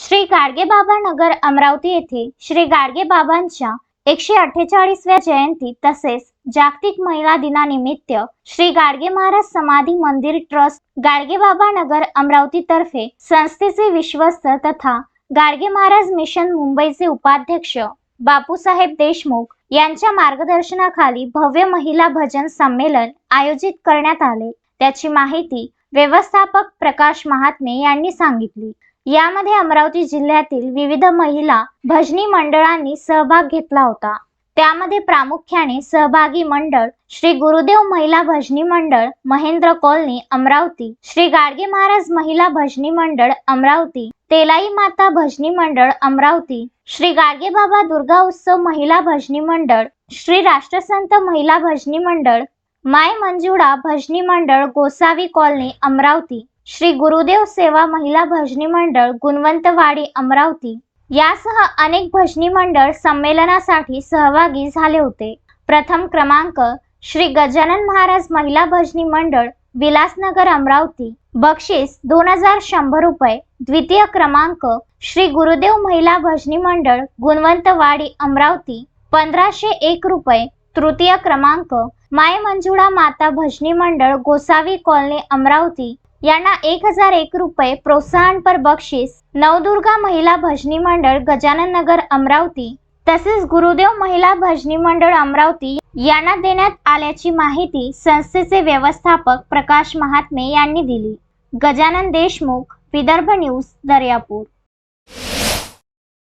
श्री गाडगेबाबा नगर अमरावती येथे श्री गाडगेबाबांच्या एकशे अठ्ठेचाळीसव्या जयंती तसेच जागतिक महिला दिनानिमित्त श्री गाडगे महाराज समाधी मंदिर ट्रस्ट गाडगेबाबा नगर अमरावती तर्फे संस्थेचे विश्वस्त तथा गाडगे महाराज मिशन मुंबईचे उपाध्यक्ष बापूसाहेब देशमुख यांच्या मार्गदर्शनाखाली भव्य महिला भजन संमेलन आयोजित करण्यात आले. त्याची माहिती व्यवस्थापक प्रकाश महात्मे यांनी सांगितली. यामध्ये अमरावती जिल्ह्यातील विविध महिला भजनी मंडळांनी सहभाग घेतला होता. त्यामध्ये प्रामुख्याने सहभागी मंडळ श्री गुरुदेव महिला भजनी मंडळ महेंद्र कॉलनी अमरावती श्री गाडगे महाराज महिला भजनी मंडळ अमरावती तेलाई माता भजनी मंडळ अमरावती श्री गाडगे बाबा दुर्गा उत्सव महिला भजनी मंडळ श्री राष्ट्रसंत महिला भजनी मंडळ माय मंजुळा भजनी मंडळ गोसावी कॉलनी अमरावती श्री गुरुदेव सेवा महिला भजनी मंडळ गुणवंतवाडी अमरावती. यासह अनेक भजनी मंडळ संमेलनासाठी सहभागी झाले होते. प्रथम क्रमांक श्री गजानन महाराज महिला भजनी मंडळ विलासनगर अमरावती. बक्षीस दोन हजार शंभर रुपये. द्वितीय क्रमांक श्री गुरुदेव महिला भजनी मंडळ गुणवंतवाडी अमरावती. पंधराशे एक रुपये. तृतीय क्रमांक माय मंजुळा माता भजनी मंडळ गोसावी कॉलनी अमरावती. यांना एक हजार एक रुपये प्रोत्साहनपर बक्षीस नवदुर्गा महिला भजनी मंडळ गजानन नगर अमरावती तसेच गुरुदेव महिला भजनी मंडळ अमरावती यांना देण्यात आल्याची माहिती संस्थेचे व्यवस्थापक प्रकाश महात्मे यांनी दिली. गजानन देशमुख विदर्भ न्यूज दर्यापूर.